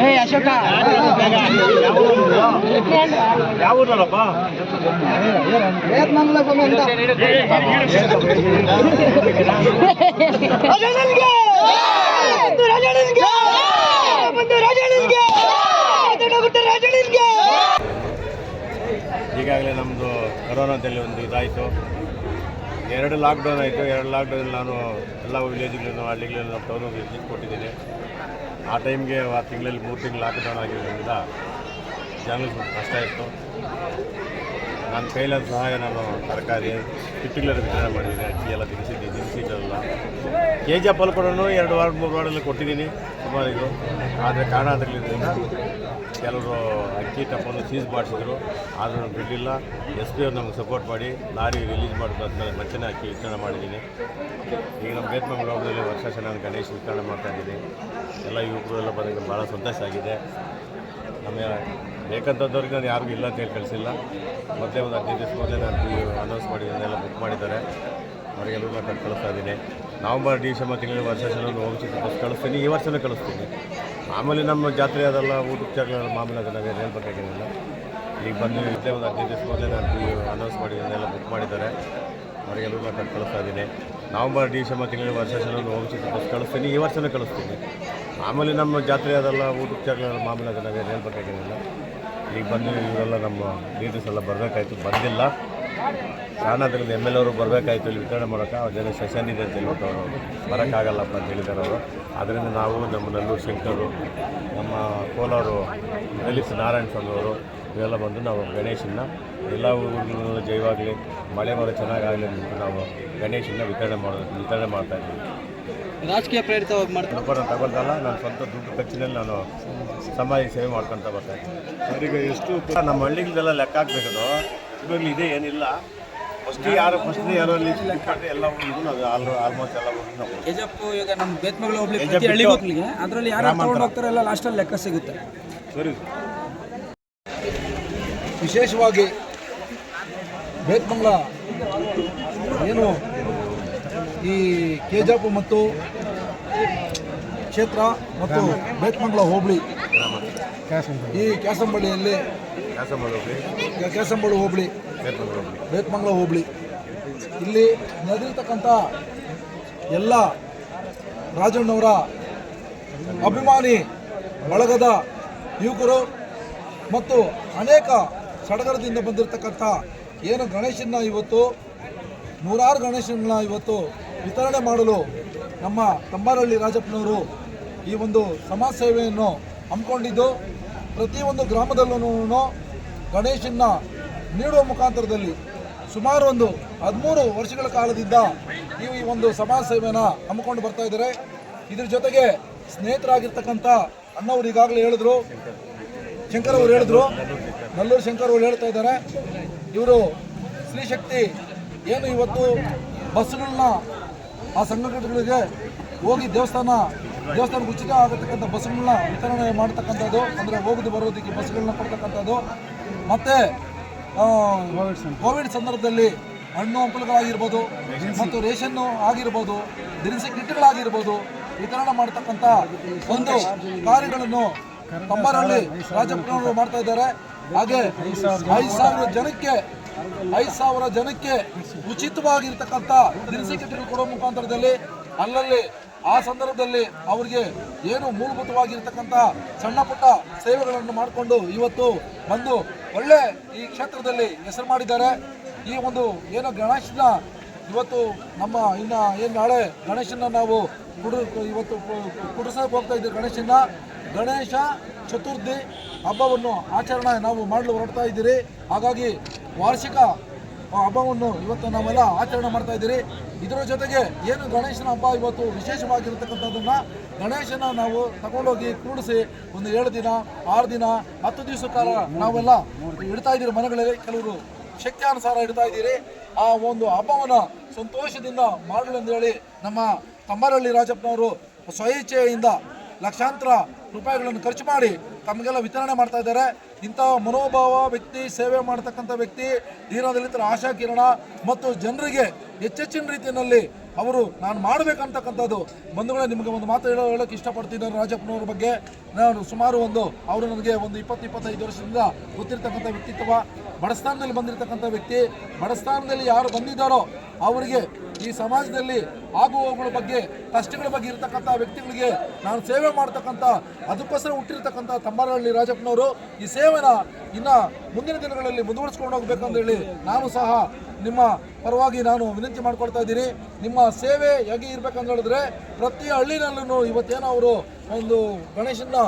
ಏ ಅಶೋಕ ಯಾವ ಊರಲ್ಲಪ್ಪ! ಈಗಾಗಲೇ ನಮ್ಮದು ಕರೋನಾದಲ್ಲಿ ಒಂದು ಇದಾಯಿತು ಎರಡು ಲಾಕ್ಡೌನ್ ಆಯಿತು. ಎರಡು ಲಾಕ್ಡೌನ್ ನಾನು ಎಲ್ಲ ವಿಲೇಜ್ಗಳನ್ನು ಹಳ್ಳಿಗಳನ್ನು ನಾವು ವಿಸಿಟ್ ಕೊಟ್ಟಿದ್ದೀನಿ. ಆ ಟೈಮ್ಗೆ ಆ ತಿಂಗಳಲ್ಲಿ ಮೂರು ತಿಂಗಳು ಲಾಕ್ಡೌನ್ ಆಗಿರೋದ್ರಿಂದ ಜನಗಳು ಸ್ವಲ್ಪ ಕಷ್ಟ ಇತ್ತು. ನಾನು ಕೈಲಾದ ಸಹಾಯ ನಾನು ತರಕಾರಿ ಕಿಟ್ಟಿಗಳ ವಿತರಣೆ ಮಾಡಿದ್ದೀನಿ ಅಕ್ಕಿ ಎಲ್ಲ ತಿನ್ನಿಸಿದ್ದೀನಿ ದಿನಸಿದ್ದೆಲ್ಲ ಕೆ ಜಿ ಅಪ್ಪಲ್ ಕೂಡ ಎರಡು ವಾರ, ಮೂರು ವಾರದಲ್ಲಿ ಕೊಟ್ಟಿದ್ದೀನಿ. ಸುಮಾರಿಗೂ ಆದರೆ ಕಾರಣ ಕಾರಣಾಂತರಗಳಿಂದ ಕೆಲವರು ಅಕ್ಕಿ, ಟಪ್ಪನ್ನು ಸೀಸ್ ಮಾಡಿಸಿದ್ರು. ಆದರೂ ಬಿಡಲಿಲ್ಲ. ಎಸ್ ಪಿ ಅವ್ರು ನಮಗೆ ಸಪೋರ್ಟ್ ಮಾಡಿ, ಲಾರಿ ರಿಲೀಸ್ ಮಾಡಿದ್ಮೇಲೆ ಮತ್ತೆ ಅಕ್ಕಿ ವಿತರಣೆ ಮಾಡಿದ್ದೀನಿ. ಈಗ ನಮ್ಮ ಬೇತ್ಮಂಗ್ ಗ್ರೌಂಡಲ್ಲಿ ವರ್ಷ ನಾನು ಗಣೇಶ್ ವಿತರಣೆ ಮಾಡ್ತಾಯಿದ್ದೀನಿ ಎಲ್ಲ ಯುವಕರು ಎಲ್ಲ ಬಂದಾಗ ಭಾಳ ಸಂತೋಷ ಆಗಿದೆ. ನಮ್ಮ ಬೇಕಂತಂದವ್ರಿಗೆ ನಾನು ಯಾರಿಗೂ ಇಲ್ಲ ಅಂತ ಹೇಳಿ ಕಳಿಸಿಲ್ಲ. ಮತ್ತೆ ಒಂದು ಹದಿನೈದು ದಿವಸ ಮೊದಲೇ ನಾನು ಅನೌನ್ಸ್ ಮಾಡಿದ್ದೀನಿ ಎಲ್ಲ ಬುಕ್ ಮಾಡಿದ್ದಾರೆ. ಅವರಿಗೆಲ್ಲರೂ ನಾನು ಕಳಿಸ್ತಾ ಇದ್ದೀನಿ. ನವಂಬರ್ ಡಿಸೆಂಬರ್ ತಿಂಗಳಲ್ಲಿ ವರ್ಷ ಒಂದು ಹೋಗಿಸಿದ್ದು ಬಸ್ ಕಳಿಸ್ತೀನಿ. ಈ ವರ್ಷವೇ ಕಳಿಸ್ತೀನಿ. ಆಮೇಲೆ ನಮ್ಮ ಜಾತ್ರೆ ಅದೆಲ್ಲ ಊಟೋಪಚಾರ ಮಾಮೂಲಿ ಅದನ್ನು ನಾವೇನು ಹೇಳ್ಬೇಕಾಗಿರಲಿಲ್ಲ ಈಗ ಬಂದು ಇಲ್ಲೇ ಒಂದು ಹದಿನೈದು ದಿವಸ ಮೊದಲೇ ನಾನು ಅನೌನ್ಸ್ ಮಾಡಿ ಅದನ್ನೆಲ್ಲ ಬುಕ್ ಮಾಡಿದ್ದಾರೆ. ಅವರಿಗೆಲ್ಲರೂ ನಾನು ಕಳಿಸ್ತಾ ಇದ್ದೀನಿ. ನವಂಬರ್ ಡಿಸೆಂಬರ್ ತಿಂಗಳಲ್ಲಿ ವರ್ಷ ಒಂದು ಹೋಗಿಸಿದ್ದು ಬಸ್ ಕಳಿಸ್ತೀನಿ. ಈ ವರ್ಷವೇ ಕಳಿಸ್ತೀನಿ. ಆಮೇಲೆ ನಮ್ಮ ಜಾತ್ರೆ ಅದೆಲ್ಲ ಊಟೋಪಚಾರ ಮಾಮೂಲಿ ಅದನ್ನು ನಾವೇನು ಹೇಳ್ಬೇಕಾಗಿರಲಿಲ್ಲ ಈಗ ಬಂದು ಇವರೆಲ್ಲ ನಮ್ಮ ಲೀಡರ್ಸ್ ಎಲ್ಲ ಬರಬೇಕಾಯ್ತು. ಬಂದಿಲ್ಲ. ಕಾರಣದಿಂದ ಎಂ ಎಲ್ ಅವರು ಬರಬೇಕಾಯ್ತು ಇಲ್ಲಿ ವಿತರಣೆ ಮಾಡೋಕೆ. ಅವ್ರ ಜನ ಸೆಷನ್ ಇದೆ ಅಂತ ಹೇಳ್ಬಿಟ್ಟು ಅವರು ಬರೋಕ್ಕಾಗಲ್ಲಪ್ಪ ಅಂತ ಹೇಳಿದ್ದಾರೆ ಅವರು. ಅದರಿಂದ ನಾವು ನಮ್ಮ ನಲ್ಲೂರು ಶಂಕರು, ನಮ್ಮ ಕೋಲಾರು ದಲಿತ್ ನಾರಾಯಣ ಸ್ವಾಮಿ ಅವರು, ಇವೆಲ್ಲ ಬಂದು ನಾವು ಗಣೇಶನ್ನ, ಎಲ್ಲ ಊರುಗಳ ಜೈವಾಗಲಿ, ಮಳೆ ಮಳೆ ಚೆನ್ನಾಗಾಗಲಿ ಅಂತ ನಾವು ಗಣೇಶನ್ನ ವಿತರಣೆ ಮಾಡೋದು, ವಿತರಣೆ ಮಾಡ್ತಾ ಇದ್ದೀವಿ. ರಾಜಕೀಯ ಪ್ರೇರಿತವಾಗಿ ಮಾಡ್ತಾರೆ. ನಂಬರ್ ತಗೊಳ್ತಲ್ಲ ನಾನು ಸ್ವಂತ ದುಡ್ಡು ಖರ್ಚಿನಲ್ಲಿ ನಾನು ಸಮಾಜಕ್ಕೆ ಸೇವೆ ಮಾಡ್ಕೊತ ಬರ್ತಾ ಅವರಿಗೆ ಈಗ ಎಷ್ಟು ನಮ್ಮ ಹಳ್ಳಿಗಳೆಲ್ಲ ಲೆಕ್ಕ ಹಾಕ್ಬೇಕದು. ಇವಾಗಲೂ ಇದೇ ಏನಿಲ್ಲ. ಫಸ್ಟ್ ಯಾರು ಫಸ್ಟ್ ಯಾರು ಅಲ್ಲಿ ಎಲ್ಲ ಆಲ್ ಆಲ್ಮೋಸ್ಟ್ ಎಲ್ಲ ಹೋಗಿ ನಾವು ಕೆಜಪ್ ಈಗ ನಮ್ಮ ಬೇತ್ಮಗಳು ಹೋಗ್ಲಿ ಪ್ರತಿ ಹೋಗ್ಲಿಗೆ ಅದರಲ್ಲಿ ಯಾರು. ತಗೊಂಡು ಹೋಗ್ತಾರೆ ಎಲ್ಲ ಲಾಸ್ಟಲ್ಲಿ ಲೆಕ್ಕ ಸಿಗುತ್ತೆ. ಸರಿ. ವಿಶೇಷವಾಗಿ ಬೇತ್ಮಂಗ್ಲ ಏನು ಈ ಕೆಜಾಪು ಮತ್ತು ಕ್ಷೇತ್ರ ಮತ್ತು ಬೇತ್ಮಂಗ್ಲ ಹೋಬಳಿ. ಈ ಕ್ಯಾಸಂಬಳ್ಳಿಯಲ್ಲಿ ಕ್ಯಾಸಂಬಳ್ಳಿ ಹೋಬಳಿ, ಬೇತ್ಮಂಗ್ಲ ಹೋಬಳಿ. ಇಲ್ಲಿ ನಡೆದಿರ್ತಕ್ಕಂಥ ಎಲ್ಲ ರಾಜಣ್ಣವರ ಅಭಿಮಾನಿ ಬಳಗದ ಯುವಕರು ಮತ್ತು ಅನೇಕ ಸಡಗರದಿಂದ ಬಂದಿರತಕ್ಕಂಥ ಏನು ಗಣೇಶನ ಇವತ್ತು, ನೂರಾರು ಗಣೇಶನ ಇವತ್ತು ವಿತರಣೆ ಮಾಡಲು ನಮ್ಮ ತಂಬಾರಹಳ್ಳಿ ರಾಜಪ್ಪನವರು ಈ ಒಂದು ಸಮಾಜ ಸೇವೆಯನ್ನು ಹಮ್ಮಿಕೊಂಡಿದ್ದು, ಪ್ರತಿಯೊಂದು ಗ್ರಾಮದಲ್ಲೂ ಗಣೇಶನ್ನ ನೀಡುವ ಮುಖಾಂತರದಲ್ಲಿ ಸುಮಾರು ಒಂದು ಹದಿಮೂರು ವರ್ಷಗಳ ಕಾಲದಿಂದ ಈ ಒಂದು ಸಮಾಜ ಸೇವೆನ ಹಮ್ಮಿಕೊಂಡು ಬರ್ತಾ ಇದ್ದಾರೆ. ಇದ್ರ ಜೊತೆಗೆ ಸ್ನೇಹಿತರಾಗಿರ್ತಕ್ಕಂಥ ಅಣ್ಣವರು ಈಗಾಗಲೇ ಹೇಳಿದ್ರು, ಶಂಕರ್ ಅವರು ಹೇಳಿದ್ರು, ನಲ್ಲೂರು ಶಂಕರ್ ಅವರು ಹೇಳ್ತಾ ಇದ್ದಾರೆ, ಇವರು ಸ್ತ್ರೀಶಕ್ತಿ ಏನು ಇವತ್ತು ಬಸ್ಗಳನ್ನ ಆ ಸಂಘಟನೆಗಳಿಗೆ ಹೋಗಿ ದೇವಸ್ಥಾನ, ದೇವಸ್ಥಾನಕ್ಕೆ ಉಚಿತ ಆಗತಕ್ಕಂಥ ಬಸ್ಗಳನ್ನ ವಿತರಣೆ ಮಾಡ್ತಕ್ಕಂಥದ್ದು, ಅಂದರೆ ಹೋಗೋದು ಬರೋದಕ್ಕೆ ಬಸ್ಗಳನ್ನ ಕೊಡ್ತಕ್ಕಂಥದ್ದು. ಮತ್ತು ಕೋವಿಡ್ ಸಂದರ್ಭದಲ್ಲಿ ಹಣ್ಣು ಹಂಪಲುಗಳಾಗಿರ್ಬೋದು, ಮತ್ತು ರೇಷನ್ನು ಆಗಿರ್ಬೋದು, ದಿನಸಿ ಕಿಟ್ಗಳಾಗಿರ್ಬೋದು, ವಿತರಣೆ ಮಾಡ್ತಕ್ಕಂಥ ಒಂದು ಕಾರ್ಯಗಳನ್ನು ತಮ್ಮರಲ್ಲಿ ರಾಜಪ್ಪನವರು ಮಾಡ್ತಾ ಇದ್ದಾರೆ. ಹಾಗೆ ಐದು ಸಾವಿರ ಜನಕ್ಕೆ, ಐದು ಸಾವಿರ ಜನಕ್ಕೆ ಉಚಿತವಾಗಿರ್ತಕ್ಕಂಥ ದಿನಸಿ ಕಿಟ್ಗಳು ಕೊಡೋ ಮುಖಾಂತರದಲ್ಲಿ ಅಲ್ಲಲ್ಲಿ ಆ ಸಂದರ್ಭದಲ್ಲಿ ಅವರಿಗೆ ಏನು ಮೂಲಭೂತವಾಗಿರ್ತಕ್ಕಂಥ ಸಣ್ಣ ಪುಟ್ಟ ಸೇವೆಗಳನ್ನು ಮಾಡಿಕೊಂಡು ಇವತ್ತು ಬಂದು ಒಳ್ಳೆ ಈ ಕ್ಷೇತ್ರದಲ್ಲಿ ಹೆಸರು ಮಾಡಿದ್ದಾರೆ. ಈ ಒಂದು ಏನು ಗಣೇಶನ ಇವತ್ತು ನಮ್ಮ ಇನ್ನು ಏನು ನಾಳೆ ಗಣೇಶನ ನಾವು ಕುಡು ಇವತ್ತು ಕುಡಿಸೋಕೆ ಹೋಗ್ತಾ ಇದ್ದೀವಿ ಗಣೇಶನ. ಗಣೇಶ ಚತುರ್ಥಿ ಹಬ್ಬವನ್ನು ಆಚರಣೆ ನಾವು ಮಾಡಲು ಹೊರಡ್ತಾ ಇದ್ದೀರಿ. ಹಾಗಾಗಿ ವಾರ್ಷಿಕ ಹಬ್ಬವನ್ನು ಇವತ್ತು ನಾವೆಲ್ಲ ಆಚರಣೆ ಮಾಡ್ತಾ ಇದ್ದೀರಿ. ಇದರ ಜೊತೆಗೆ ಏನು ಗಣೇಶನ ಹಬ್ಬ ಇವತ್ತು ವಿಶೇಷವಾಗಿರತಕ್ಕಂಥದ್ದನ್ನ ಗಣೇಶನ ನಾವು ತಗೊಂಡೋಗಿ ಕೂಡಿಸಿ ಒಂದು ಏಳು ದಿನ, ಆರು ದಿನ, ಹತ್ತು ದಿವಸ ಕಾಲ ನಾವೆಲ್ಲ ಇಡ್ತಾ ಇದ್ದೀರಿ ಮನೆಗಳಲ್ಲಿ. ಕೆಲವರು ಶಕ್ತಿಯಾನುಸಾರ ಇಡ್ತಾ ಇದ್ದೀರಿ. ಆ ಒಂದು ಹಬ್ಬವನ್ನು ಸಂತೋಷದಿಂದ ಮಾಡಲು ಅಂತ ಹೇಳಿ ನಮ್ಮ ತಮ್ಮರಳ್ಳಿ ರಾಜಪ್ಪನವರು ಸ್ವಇಚ್ಛೆಯಿಂದ ಲಕ್ಷಾಂತರ ರೂಪಾಯಿಗಳನ್ನು ಖರ್ಚು ಮಾಡಿ ತಮಗೆಲ್ಲ ವಿತರಣೆ ಮಾಡ್ತಾ ಇದ್ದಾರೆ. ಇಂಥ ಮನೋಭಾವ ವ್ಯಕ್ತಿ, ಸೇವೆ ಮಾಡ್ತಕ್ಕಂಥ ವ್ಯಕ್ತಿ ದೀನದಲಿತರ ಆಶಾ ಕಿರಣ ಮತ್ತು ಜನರಿಗೆ ಹೆಚ್ಚೆಚ್ಚಿನ ರೀತಿಯಲ್ಲಿ ಅವರು ನಾನು ಮಾಡಬೇಕಂತಕ್ಕಂಥದ್ದು. ಬಂಧುಗಳೇ, ನಿಮಗೆ ಒಂದು ಮಾತು ಹೇಳೋ ಹೇಳೋಕ್ಕೆ ಇಷ್ಟಪಡ್ತಿದ್ದಾರೆ ರಾಜಪ್ಪನವ್ರ ಬಗ್ಗೆ. ನಾನು ಸುಮಾರು ಒಂದು, ಅವರು ನನಗೆ ಒಂದು ಇಪ್ಪತ್ತು, ಇಪ್ಪತ್ತೈದು ವರ್ಷದಿಂದ ಗೊತ್ತಿರ್ತಕ್ಕಂಥ ವ್ಯಕ್ತಿತ್ವ, ಬಡಸ್ಥಾನದಲ್ಲಿ ಬಂದಿರತಕ್ಕಂಥ ವ್ಯಕ್ತಿ. ಬಡಸ್ಥಾನದಲ್ಲಿ ಯಾರು ಬಂದಿದ್ದಾರೋ ಅವರಿಗೆ ಈ ಸಮಾಜದಲ್ಲಿ ಆಗುವವುಗಳ ಬಗ್ಗೆ, ಕಷ್ಟಗಳ ಬಗ್ಗೆ ಇರತಕ್ಕಂಥ ವ್ಯಕ್ತಿಗಳಿಗೆ ನಾನು ಸೇವೆ ಮಾಡ್ತಕ್ಕಂಥ, ಅದಕ್ಕೋಸ್ಕರ ಹುಟ್ಟಿರ್ತಕ್ಕಂಥ ತಮ್ಮರಹಳ್ಳಿ ರಾಜಪ್ಪನವರು ಈ ಸೇವೆನ ಇನ್ನು ಮುಂದಿನ ದಿನಗಳಲ್ಲಿ ಮುಂದುವರಿಸ್ಕೊಂಡು ಹೋಗ್ಬೇಕಂತ ಹೇಳಿ ನಾನು ಸಹ ನಿಮ್ಮ ಪರವಾಗಿ ನಾನು ವಿನಂತಿ ಮಾಡ್ಕೊಳ್ತಾ ಇದ್ದೀನಿ. ನಿಮ್ಮ ಸೇವೆ ಹೇಗೆ ಇರಬೇಕಂತ ಹೇಳಿದ್ರೆ, ಪ್ರತಿ ಹಳ್ಳಿನಲ್ಲೂ ಇವತ್ತೇನೋ ಅವರು ಒಂದು ಗಣೇಶನ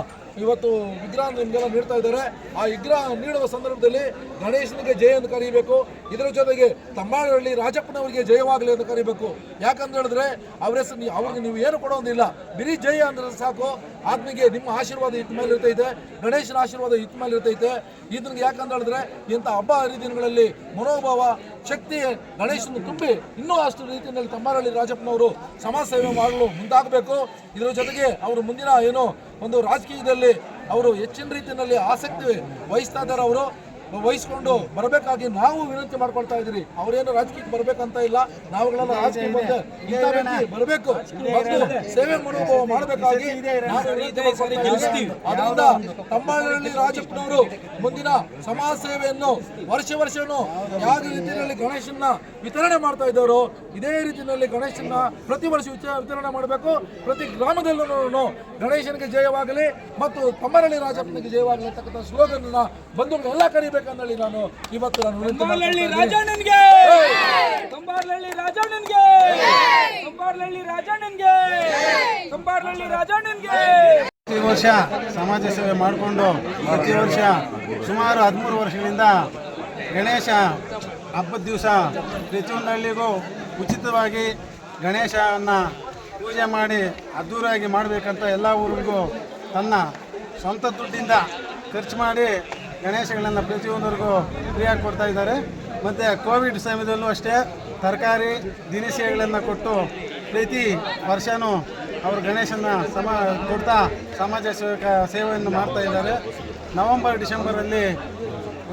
ಇವತ್ತು ವಿಗ್ರಹ ನಿಮಗೆಲ್ಲ ನೀಡ್ತಾ ಇದ್ದಾರೆ. ಆ ವಿಗ್ರಹ ನೀಡುವ ಸಂದರ್ಭದಲ್ಲಿ ಗಣೇಶನಿಗೆ ಜಯ ಅಂತ ಕರೀಬೇಕು. ಇದರ ಜೊತೆಗೆ ತಮ್ಮಾಳಹಳ್ಳಿ ರಾಜಪ್ಪನವರಿಗೆ ಜಯವಾಗಲಿ ಅಂತ ಕರೀಬೇಕು. ಯಾಕಂತ ಹೇಳಿದ್ರೆ ಅವ್ರ ಹೆಸರು ಅವ್ರಿಗೆ ನೀವು ಏನು ಕೊಡೋದಿಲ್ಲ ಬಿರಿ ಜಯ ಅಂದ್ರೆ ಸಾಕು. ಆತ್ಮಿಗೆ ನಿಮ್ಮ ಆಶೀರ್ವಾದ ಇತ್ತ ಮೇಲೆ ಇರ್ತೈತೆ. ಗಣೇಶನ ಆಶೀರ್ವಾದ ಇತ್ತ ಮೇಲೆ ಇರ್ತೈತೆ. ಇದನ್ನ ಯಾಕಂತ ಹೇಳಿದ್ರೆ ಇಂಥ ಹಬ್ಬ ಹರಿದಿನಗಳಲ್ಲಿ ಮನೋಭಾವ, ಶಕ್ತಿ, ಗಣೇಶನ ತುಂಬಿ ಇನ್ನೂ ಅಷ್ಟು ರೀತಿಯಲ್ಲಿ ತಮ್ಮಾರಳ್ಳಿ ರಾಜಪ್ಪನವರು ಸಮಾಜ ಸೇವೆ ಮಾಡಲು ಮುಂದಾಗಬೇಕು. ಇದರ ಜೊತೆಗೆ ಅವರು ಮುಂದಿನ ಏನು ಒಂದು ರಾಜಕೀಯದಲ್ಲಿ ಅವರು ಹೆಚ್ಚಿನ ರೀತಿಯಲ್ಲಿ ಆಸಕ್ತಿ ವಹಿಸ್ತಾ ಇದ್ದಾರೆ ಅವರು. ವಹಿಸ್ಕೊಂಡು ಬರಬೇಕಾಗಿ ನಾವು ವಿನಂತಿ ಮಾಡ್ಕೊಳ್ತಾ ಇದ್ದೀರಿ. ಅವರೇನು ರಾಜಕೀಯಕ್ಕೆ ಬರಬೇಕಂತ ಇಲ್ಲ. ನಾವುಗಳೆಲ್ಲ ರಾಜಕೀಯ ಬಂದು ಇಂಥ ವ್ಯಕ್ತಿ ಬರಬೇಕು. ಮತ್ತು ಸೇವೆ ಮನೋಭಾವ ಮಾಡಬೇಕಾಗಿ. ಅದರಿಂದ ತಮ್ಮಹಳ್ಳಿ ರಾಜಪ್ಪನವರು ಮುಂದಿನ ಸಮಾಜ ಸೇವೆಯನ್ನು ವರ್ಷ ವರ್ಷನೂ ಯಾವ ರೀತಿಯಲ್ಲಿ ಗಣೇಶನ ವಿತರಣೆ ಮಾಡ್ತಾ ಇದ್ದಾರೋ ಇದೇ ರೀತಿಯಲ್ಲಿ ಗಣೇಶನ ಪ್ರತಿ ವರ್ಷ ವಿತರಣೆ ಮಾಡಬೇಕು. ಪ್ರತಿ ಗ್ರಾಮದಲ್ಲೂ ಗಣೇಶನಿಗೆ ಜಯವಾಗಲಿ ಮತ್ತು ತಮ್ಮರಳ್ಳಿ ರಾಜಪ್ಪನಿಗೆ ಜಯವಾಗಲಿ ಅಂತಕ್ಕಂಥ ಸ್ಲೋಗನ್ ಬಂಧುಗಳೆಲ್ಲ ಕರಿಬೇಕಂದೇಳಿ ನಾನು ಇವತ್ತು ನಾನು ಇದ್ದೀನಿ. ರಾಜಣ್ಣನ್ಗೆ! ಕಂಬಾರ್ಲಹಳ್ಳಿ ರಾಜಣ್ಣನ್ಗೆ! ಕಂಬಾರ್ಲಹಳ್ಳಿ ರಾಜಣ್ಣನ್ಗೆ! ಕಂಬಾರ್ಲಹಳ್ಳಿ ರಾಜಣ್ಣನ್ಗೆ! ಪ್ರತಿ ವರ್ಷ ಸಮಾಜ ಸೇವೆ ಮಾಡಿಕೊಂಡು ಪ್ರತಿ ವರ್ಷ ಸುಮಾರು ಹದಿಮೂರು ವರ್ಷಗಳಿಂದ ಗಣೇಶ ಹಬ್ಬದ ದಿವಸ ಪ್ರತಿಯೊಂದು ಹಳ್ಳಿಗೂ ಉಚಿತವಾಗಿ ಗಣೇಶನ ಪೂಜೆ ಮಾಡಿ ಅದ್ಧೂರಿಯಾಗಿ ಮಾಡಬೇಕಂತ ಎಲ್ಲ ಊರಿಗೂ ತನ್ನ ಸ್ವಂತ ದುಡ್ಡಿಂದ ಖರ್ಚು ಮಾಡಿ ಗಣೇಶಗಳನ್ನು ಪ್ರತಿಯೊಂದರಿಗೂ ಫ್ರೀಯಾಗಿ ಕೊಡ್ತಾ ಇದ್ದಾರೆ. ಮತ್ತು ಕೋವಿಡ್ ಸಮಯದಲ್ಲೂ ಅಷ್ಟೇ ತರಕಾರಿ ದಿನಸಿಗಳನ್ನು ಕೊಟ್ಟು ಪ್ರತಿ ವರ್ಷವೂ ಅವರು ಗಣೇಶನ ಸಮ, ಕೊಡ್ತಾ ಸಮಾಜ ಸೇವಕ, ಸೇವೆಯನ್ನು ಮಾಡ್ತಾ ಇದ್ದಾರೆ. ನವಂಬರ್, ಡಿಸೆಂಬರಲ್ಲಿ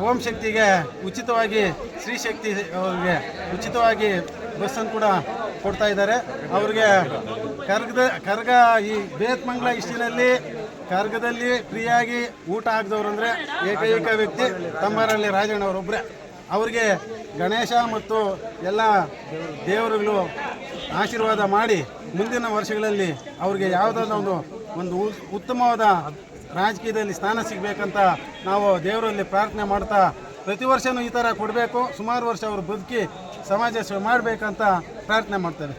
ಓಂ ಶಕ್ತಿಗೆ ಉಚಿತವಾಗಿ ಶ್ರೀ ಶಕ್ತಿ ಅವರಿಗೆ ಉಚಿತವಾಗಿ ಬಸ್ಸನ್ನು ಕೂಡ ಕೊಡ್ತಾ ಇದ್ದಾರೆ. ಅವ್ರಿಗೆ ಕರ್ಗದ, ಕರ್ಗ ಈ ಬೇತ್ಮಂಗ್ಲ ಇಷ್ಟಿನಲ್ಲಿ ಕರ್ಗದಲ್ಲಿ ಫ್ರೀಯಾಗಿ ಊಟ ಆಗದವ್ರು ಅಂದರೆ ಏಕೈಕ ವ್ಯಕ್ತಿ ತಮ್ಮರಲ್ಲಿ ರಾಜಣ್ಣವರೊಬ್ಬರೇ ಅವರಿಗೆ ಗಣೇಶ ಮತ್ತು ಎಲ್ಲ ದೇವರುಗಳು ಆಶೀರ್ವಾದ ಮಾಡಿ ಮುಂದಿನ ವರ್ಷಗಳಲ್ಲಿ ಅವ್ರಿಗೆ ಯಾವುದಾದ ಒಂದು ಒಂದು ಉತ್ತಮವಾದ ರಾಜಕೀಯದಲ್ಲಿ ಸ್ಥಾನ ಸಿಗಬೇಕಂತ ನಾವು ದೇವರಲ್ಲಿ ಪ್ರಾರ್ಥನೆ ಮಾಡ್ತಾ ಪ್ರತಿ ವರ್ಷವೂ ಈ ಥರ ಕೊಡಬೇಕು. ಸುಮಾರು ವರ್ಷ ಅವರು ಬದುಕಿ ಸಮಾಜ ಸೇವೆ ಮಾಡಬೇಕಂತ ಪ್ರಾರ್ಥನೆ ಮಾಡ್ತಾರೆ